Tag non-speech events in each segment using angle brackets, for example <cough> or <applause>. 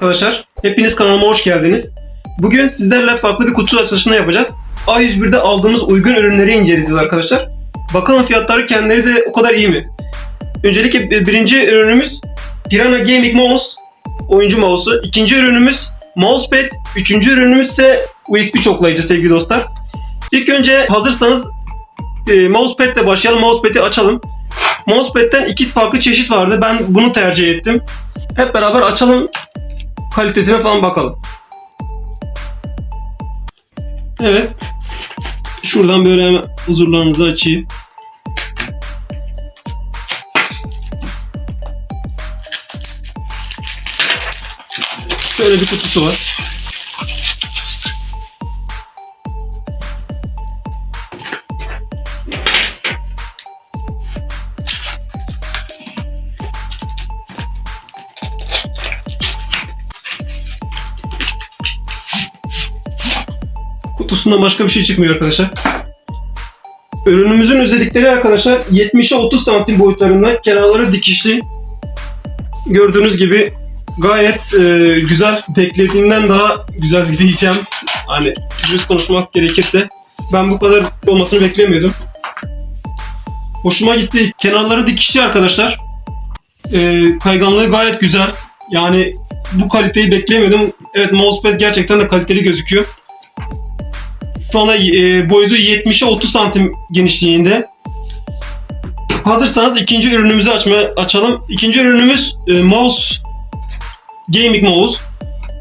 arkadaşlar. Hepiniz kanalıma hoş geldiniz. Bugün sizlerle farklı bir kutu açılışını yapacağız. A101'de aldığımız uygun ürünleri inceleyeceğiz arkadaşlar. Bakalım fiyatları kendileri de o kadar iyi mi? Öncelikle birinci ürünümüz Piranha Gaming Mouse. Oyuncu mouse'u. İkinci ürünümüz Mousepad. Üçüncü ürünümüz ise USB çoklayıcı sevgili dostlar. İlk önce hazırsanız e, Mousepad ile başlayalım. Mousepad'i açalım. Mousepad'den iki farklı çeşit vardı. Ben bunu tercih ettim. Hep beraber açalım. Kalitesine falan bakalım. Evet. Şuradan böyle hemen huzurlarınızı açayım. Şöyle bir kutusu var. Kutusundan başka bir şey çıkmıyor arkadaşlar. Ürünümüzün özellikleri arkadaşlar 70'e 30 santim boyutlarında kenarları dikişli. Gördüğünüz gibi gayet e, güzel. Beklediğimden daha güzel diyeceğim. Hani dürüst konuşmak gerekirse. Ben bu kadar olmasını beklemiyordum. Hoşuma gitti. Kenarları dikişli arkadaşlar. E, kayganlığı gayet güzel. Yani bu kaliteyi beklemiyordum. Evet mousepad gerçekten de kaliteli gözüküyor. Anda e, boyutu 70'e 30 santim genişliğinde. Hazırsanız ikinci ürünümüzü açmaya açalım. İkinci ürünümüz e, mouse gaming mouse.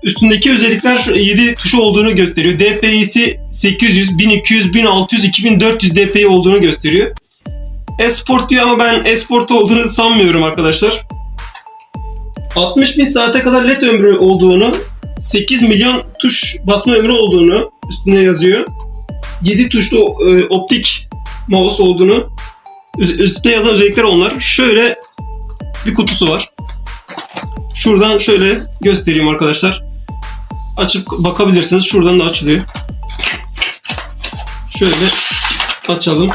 Üstündeki özellikler şu 7 tuşu olduğunu gösteriyor. DPI'si 800, 1200, 1600, 2400 DPI olduğunu gösteriyor. Esport diyor ama ben Esport olduğunu sanmıyorum arkadaşlar. 60 bin saate kadar LED ömrü olduğunu, 8 milyon tuş basma ömrü olduğunu üstünde yazıyor. 7 tuşlu e, optik mouse olduğunu üstünde yazan özellikler onlar. Şöyle bir kutusu var. Şuradan şöyle göstereyim arkadaşlar. Açıp bakabilirsiniz. Şuradan da açılıyor. Şöyle açalım.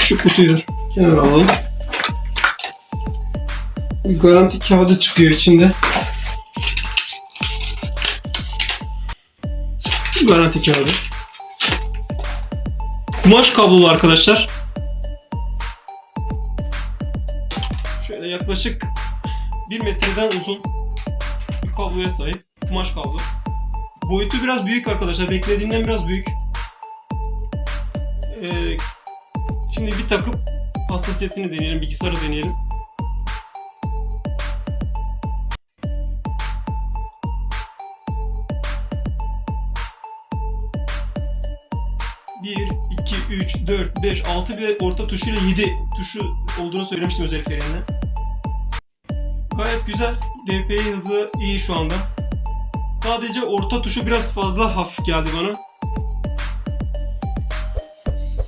Şu kutuyu kenara alalım. Garanti kağıdı çıkıyor içinde. Garanti kağıdı. Kumaş kablolu arkadaşlar. Şöyle yaklaşık 1 metreden uzun bir kabloya sahip. Kumaş kablo. Boyutu biraz büyük arkadaşlar. Beklediğimden biraz büyük. Ee, şimdi bir takıp hassasiyetini deneyelim. Bilgisayarı deneyelim. Bir, iki, üç, dört, beş, altı ve orta tuşuyla 7 tuşu olduğunu söylemiştim özelliklerinden. Gayet güzel. DPI hızı iyi şu anda. Sadece orta tuşu biraz fazla hafif geldi bana.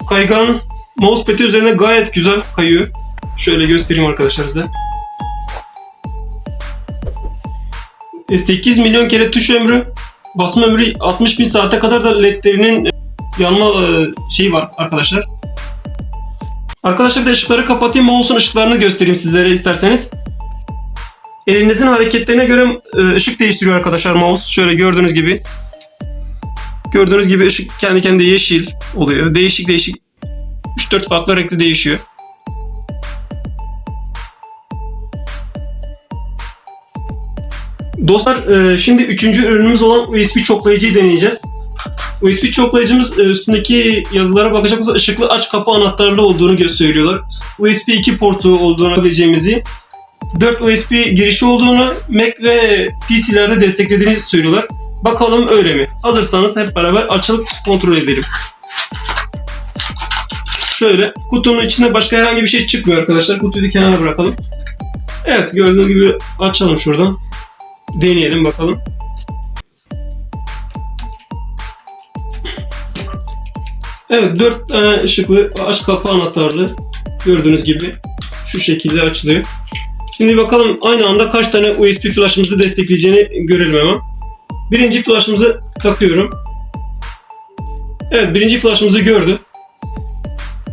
Kaygan mousepad'i üzerine gayet güzel kayıyor. Şöyle göstereyim arkadaşlar size. E, 8 milyon kere tuş ömrü, basma ömrü 60 bin saate kadar da ledlerinin e, yanma e, şeyi var arkadaşlar. Arkadaşlar bir de ışıkları kapatayım. Mouse'un ışıklarını göstereyim sizlere isterseniz. Elinizin hareketlerine göre e, ışık değiştiriyor arkadaşlar mouse. Şöyle gördüğünüz gibi. Gördüğünüz gibi ışık kendi kendine yeşil oluyor. Değişik değişik 3-4 farklı renkte değişiyor. Dostlar e, şimdi üçüncü ürünümüz olan USB çoklayıcıyı deneyeceğiz. USB çoklayıcımız e, üstündeki yazılara bakacak olursak ışıklı aç kapı anahtarlı olduğunu söylüyorlar. USB 2 portu olduğunu bileceğimizi 4 USB girişi olduğunu Mac ve PC'lerde desteklediğini söylüyorlar. Bakalım öyle mi? Hazırsanız hep beraber açılıp kontrol edelim. Şöyle kutunun içinde başka herhangi bir şey çıkmıyor arkadaşlar. Kutuyu da kenara bırakalım. Evet gördüğünüz gibi açalım şuradan. Deneyelim bakalım. Evet 4 tane ışıklı aç kapı anahtarlı gördüğünüz gibi şu şekilde açılıyor. Şimdi bakalım aynı anda kaç tane USB flash'ımızı destekleyeceğini görelim hemen. Birinci flash'ımızı takıyorum. Evet birinci flash'ımızı gördü.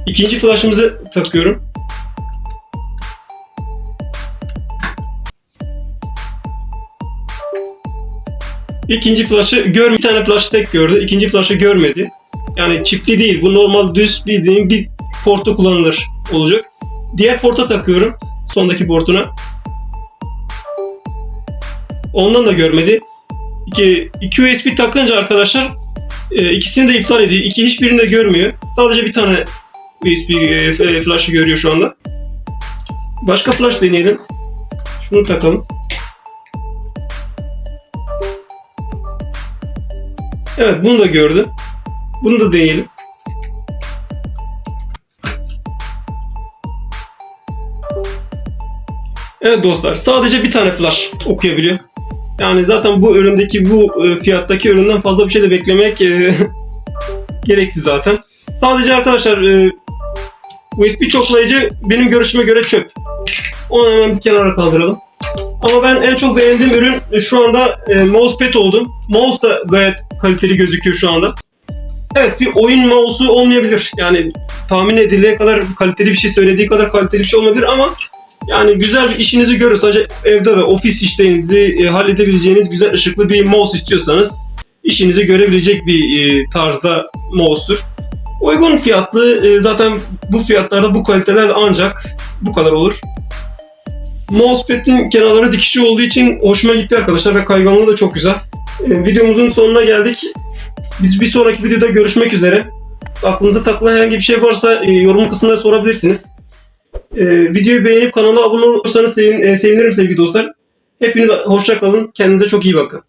İkinci flash'ımızı takıyorum. İkinci flash'ı gör bir tane flash tek gördü. İkinci flash'ı görmedi. Yani çiftli değil. Bu normal düz bildiğin bir portu kullanılır olacak. Diğer porta takıyorum. Sondaki portuna. Ondan da görmedi. İki, iki USB takınca arkadaşlar e, ikisini de iptal ediyor. İki hiçbirini de görmüyor. Sadece bir tane USB e, f- flash'ı görüyor şu anda. Başka flash deneyelim. Şunu takalım. Evet bunu da gördü. Bunu da deneyelim. Evet dostlar sadece bir tane flash okuyabiliyor. Yani zaten bu üründeki bu e, fiyattaki üründen fazla bir şey de beklemek e, <laughs> gereksiz zaten. Sadece arkadaşlar e, USB çoklayıcı benim görüşüme göre çöp. Onu hemen bir kenara kaldıralım. Ama ben en çok beğendiğim ürün şu anda mousepad oldu. Mouse da gayet kaliteli gözüküyor şu anda. Evet bir oyun mouse'u olmayabilir. Yani tahmin edildiği kadar kaliteli bir şey söylediği kadar kaliteli bir şey olmayabilir ama yani güzel bir işinizi görür. Sadece evde ve ofis işlerinizi e, halledebileceğiniz güzel ışıklı bir mouse istiyorsanız işinizi görebilecek bir e, tarzda mouse'tur. Uygun fiyatlı e, zaten bu fiyatlarda bu kaliteler ancak bu kadar olur. Mousepad'in kenarları dikişi olduğu için hoşuma gitti arkadaşlar ve kayganlığı da çok güzel. E, videomuzun sonuna geldik. Biz bir sonraki videoda görüşmek üzere. Aklınıza takılan herhangi bir şey varsa e, yorum kısmında sorabilirsiniz. E, videoyu beğenip kanala abone olursanız sevin- e, sevinirim sevgili dostlar. Hepiniz hoşça kalın. Kendinize çok iyi bakın.